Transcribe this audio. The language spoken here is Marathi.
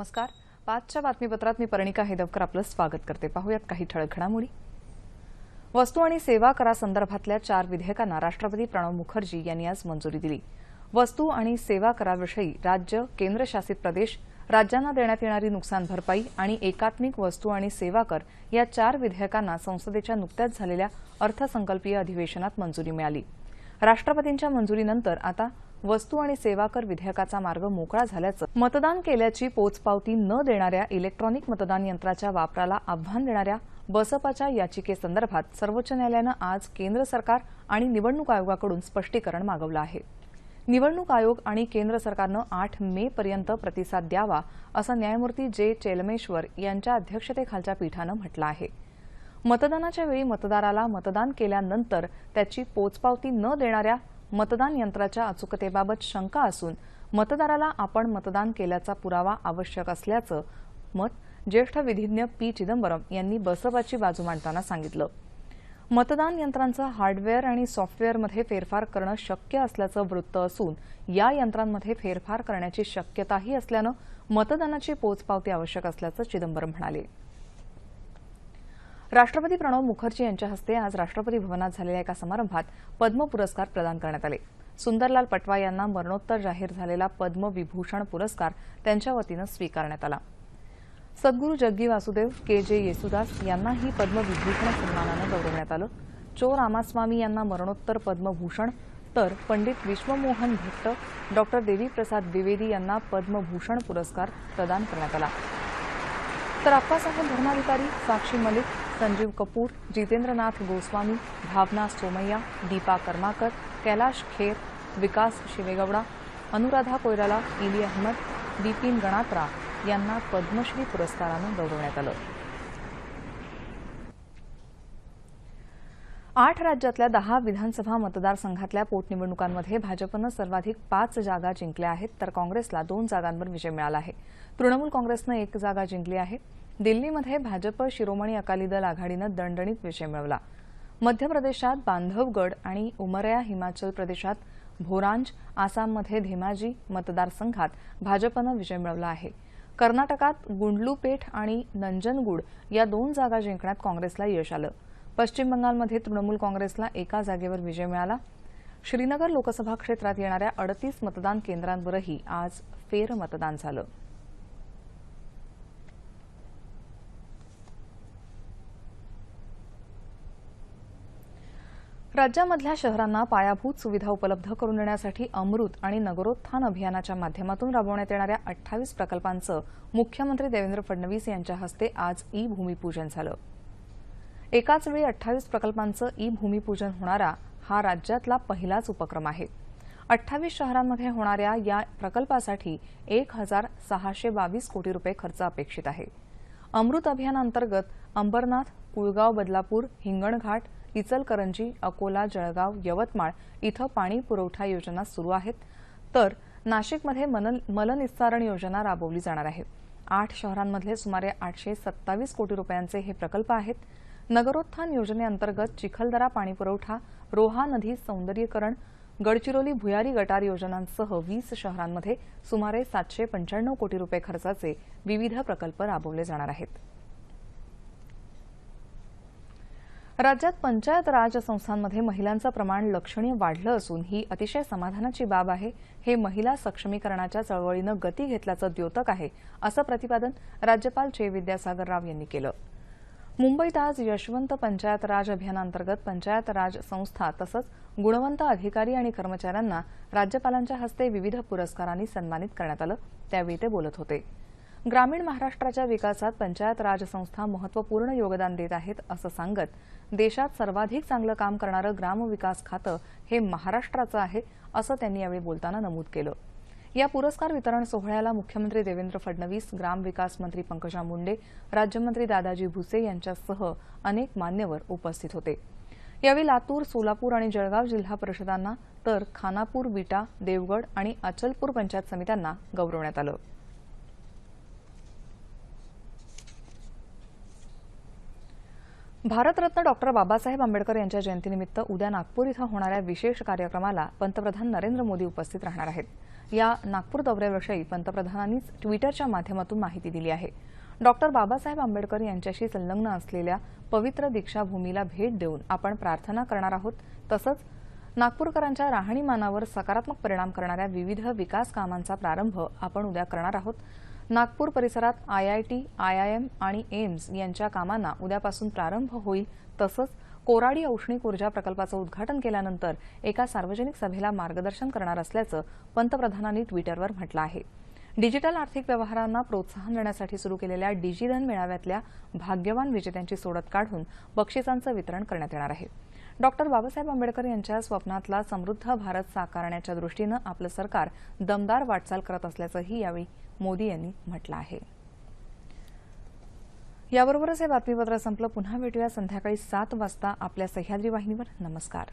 नमस्कार. पाचच्या बातमीपत्रात मी पर्णिका हेदवकर आपलं स्वागत करते. पाहूयात काही ठळक घडामोडी. वस्तू आणि सेवा करासंदर्भातल्या चार विधेयकांना राष्ट्रपती प्रणव मुखर्जी यांनी आज मंजुरी दिली. वस्तू आणि सेवा कराविषयी राज्य केंद्रशासित प्रदेश राज्यांना देण्यात येणारी नुकसान भरपाई आणि एकात्मिक वस्तू आणि सेवा कर या चार विधेयकांना संसदेच्या नुकत्याच झालेल्या अर्थसंकल्पीय अधिवेशनात मंजुरी मिळाली. राष्ट्रपतींच्या मंजुरीनंतर आता वस्तू आणि सेवा कर विधेयकाचा मार्ग मोकळा झाल्याचं मतदान केल्याची पोचपावती न देणाऱ्या इलेक्ट्रॉनिक मतदान यंत्राच्या वापराला आव्हान देणाऱ्या बसपाच्या याचिकेसंदर्भात सर्वोच्च न्यायालयानं आज केंद्र सरकार आणि निवडणूक आयोगाकडून स्पष्टीकरण मागवलं आहे. निवडणूक आयोग आणि केंद्र सरकारनं आठ मे पर्यंत प्रतिसाद द्यावा असं न्यायमूर्ती जे चेलमेश्वर यांच्या अध्यक्षतेखालच्या पीठानं म्हटलं आहे. मतदानाच्या वेळी मतदाराला मतदान केल्यानंतर त्याची पोचपावती न देणाऱ्या मतदान यंत्राच्या अचूकतेबाबत शंका असून मतदाराला आपण मतदान केल्याचा पुरावा आवश्यक असल्याचं मत ज्येष्ठ विधिज्ञ पी चिदंबरम यांनी बसपाची बाजू मांडताना सांगितलं. मतदान यंत्रांचं हार्डवेअर आणि सॉफ्टवेअरमध्ये फेरफार करणं शक्य असल्याचं वृत्त असून या यंत्रांमध्ये फेरफार करण्याची शक्यताही असल्यानं मतदानाची पोचपावती आवश्यक असल्याचं चिदंबरम म्हणाले. राष्ट्रपती प्रणव मुखर्जी यांच्या हस्ते आज राष्ट्रपती भवनात झालेल्या एका समारंभात पद्म पुरस्कार प्रदान करण्यात आले. सुंदरलाल पटवा यांना मरणोत्तर जाहीर झालेला पद्मविभूषण पुरस्कार त्यांच्या वतीनं स्वीकारण्यात आला. सद्गुरू जग्गी वासुदेव के जे येसुदास यांनाही पद्मविभूषण सन्मानानं गौरवण्यात आलं. चो रामास्वामी यांना मरणोत्तर पद्मभूषण तर पंडित विश्वमोहन भट्ट डॉक्टर देवीप्रसाद द्विवेदी यांना पद्मभूषण पुरस्कार प्रदान करण्यात आला. तर अप्पासाहेब धर्माधिकारी साक्षी मलिक संजीव कपूर जितेंद्रनाथ गोस्वामी भावना सोमय्या दीपा कर्माकर कैलाश खेर विकास शिवेगौडा अनुराधा कोयराला इली अहमद बिपिन गणात्रा यांना पद्मश्री पुरस्कारानं गौरवण्यात आलं. आठ राज्यातल्या दहा विधानसभा मतदारसंघातल्या पोटनिवडणुकांमध्ये भाजपनं सर्वाधिक पाच जागा जिंकल्या आहेत तर काँग्रेसला दोन जागांवर विजय मिळाला आहे. तृणमूल काँग्रेसनं एक जागा जिंकली आहे. दिल्लीमध्ये भाजप शिरोमणी अकाली दल आघाडीनं दणदणीत विजय मिळवला. मध्य प्रदेशात बांधवगड आणि उमरया हिमाचल प्रदेशात भोरांज आसाममध्ये धेमाजी मतदारसंघात भाजपनं विजय मिळवला आहे. कर्नाटकात गुंडलूपेठ आणि नंजनगूड या दोन जागा जिंकण्यात काँग्रेसला यश आलं. पश्चिम बंगालमध्ये तृणमूल काँग्रेसला एका जागेवर विजय मिळाला. श्रीनगर लोकसभा क्षेत्रात येणाऱ्या अडतीस मतदान केंद्रांवरही आज फेरमतदान झालं. राज्यामधल्या शहरांना पायाभूत सुविधा उपलब्ध करून देण्यासाठी अमृत आणि नगरोत्थान अभियानाच्या माध्यमातून राबवण्यात येणाऱ्या अठ्ठावीस प्रकल्पांचं मुख्यमंत्री देवेंद्र फडणवीस यांच्या हस्ते आज ई भूमिपूजन झालं. एकाच वेळी अठ्ठावीस प्रकल्पांचं ई भूमिपूजन होणारा हा राज्यातला पहिलाच उपक्रम आहे. अठ्ठावीस शहरांमध्ये होणाऱ्या या प्रकल्पासाठी एक हजार सहाशे बावीस कोटी रुपये खर्च अपेक्षित आहे. अमृत अभियानांतर्गत अंबरनाथ कुळगाव बदलापूर हिंगणघाट इचलकरंजी अकोला जळगाव यवतमाळ इथं पाणी पुरवठा योजना सुरू आहेत. तर नाशिकमध्ये मन मलनिस्सारण योजना राबवली जाणार आहे. आठ शहरांमधले सुमारे आठशे सत्तावीस कोटी रुपयांचे हे प्रकल्प आहेत. नगरोत्थान योजनेअंतर्गत चिखलदरा पाणीपुरवठा रोहा नदी सौंदर्यीकरण गडचिरोली भुयारी गटार योजनांसह वीस शहरांमध्ये सुमारे सातशे पंच्याण्णव कोटी रुपये खर्चाचे विविध प्रकल्प राबवले जाणार आहेत. राज्यात पंचायत राज संस्थांमध्ये महिलांचं प्रमाण लक्षणीय वाढलं असून ही अतिशय समाधानाची बाब आहे. हे महिला सक्षमीकरणाच्या चळवळीनं गती घेतल्याचं द्योतक आहे असं प्रतिपादन राज्यपाल चे विद्यासागर राव यांनी केलं. मुंबईत आज यशवंत पंचायत राज अभियानांतर्गत पंचायत राज संस्था तसंच गुणवंत अधिकारी आणि कर्मचाऱ्यांना राज्यपालांच्या हस्ते विविध पुरस्कारांनी सन्मानित करण्यात आलं. त्यावेळी ते बोलत होते. ग्रामीण महाराष्ट्राच्या विकासात पंचायत राज संस्था महत्त्वपूर्ण योगदान देत आहेत असं सांगत देशात सर्वाधिक चांगलं काम करणारं ग्रामविकास खातं हे महाराष्ट्राचं आहे असं त्यांनी यावेळी बोलताना नमूद केलं. या पुरस्कार वितरण सोहळ्याला मुख्यमंत्री देवेंद्र फडणवीस ग्रामविकास मंत्री पंकजा मुंडे राज्यमंत्री दादाजी भुसे यांच्यासह अनेक मान्यवर उपस्थित होते. यावेळी लातूर सोलापूर आणि जळगाव जिल्हा परिषदांना तर खानापूर विटा देवगड आणि अचलपूर पंचायत समित्यांना गौरवण्यात आलं. भारतरत्न डॉक्टर बाबासाहेब आंबेडकर यांच्या जयंतीनिमित्त उद्या नागपूर इथं होणाऱ्या विशेष कार्यक्रमाला पंतप्रधान नरेंद्र मोदी उपस्थित राहणार आहेत. या नागपूर दौऱ्याविषयी पंतप्रधानांनीच ट्विटरच्या माध्यमातून माहिती दिली आहे. डॉक्टर बाबासाहेब आंबेडकर यांच्याशी संलग्न असलेल्या पवित्र दीक्षाभूमीला भेट देऊन आपण प्रार्थना करणार आहोत. तसंच नागपूरकरांच्या राहणीमानावर सकारात्मक परिणाम करणाऱ्या विविध विकास कामांचा प्रारंभ आपण उद्या करणार आहोत. नागपूर परिसरात आयआयटी आयआयएम आणि एम्स यांच्या कामांना उद्यापासून प्रारंभ होईल. तसंच कोराडी औष्णिक ऊर्जा प्रकल्पाचं उद्घाटन केल्यानंतर एका सार्वजनिक सभेला मार्गदर्शन करणार असल्याचं पंतप्रधानांनी ट्विटरवर म्हटलं आहे. डिजिटल आर्थिक व्यवहारांना प्रोत्साहन देण्यासाठी सुरू केलेल्या डिजिधन मेळाव्यातल्या भाग्यवान विजेत्यांची सोडत काढून बक्षिसांचं वितरण करण्यात येणार आहे. डॉक्टर बाबासाहेब आंबेडकर यांच्या स्वप्नातला समृद्ध भारत साकारण्याच्या दृष्टीनं आपलं सरकार दमदार वाटचाल करत असल्याचंही यावेळी मोदी यांनी म्हटलं आहे. याबरोबरच हे बातमीपत्र संपलं. पुन्हा भेटूया संध्याकाळी सात वाजता आपल्या सह्याद्री वाहिनीवर. नमस्कार.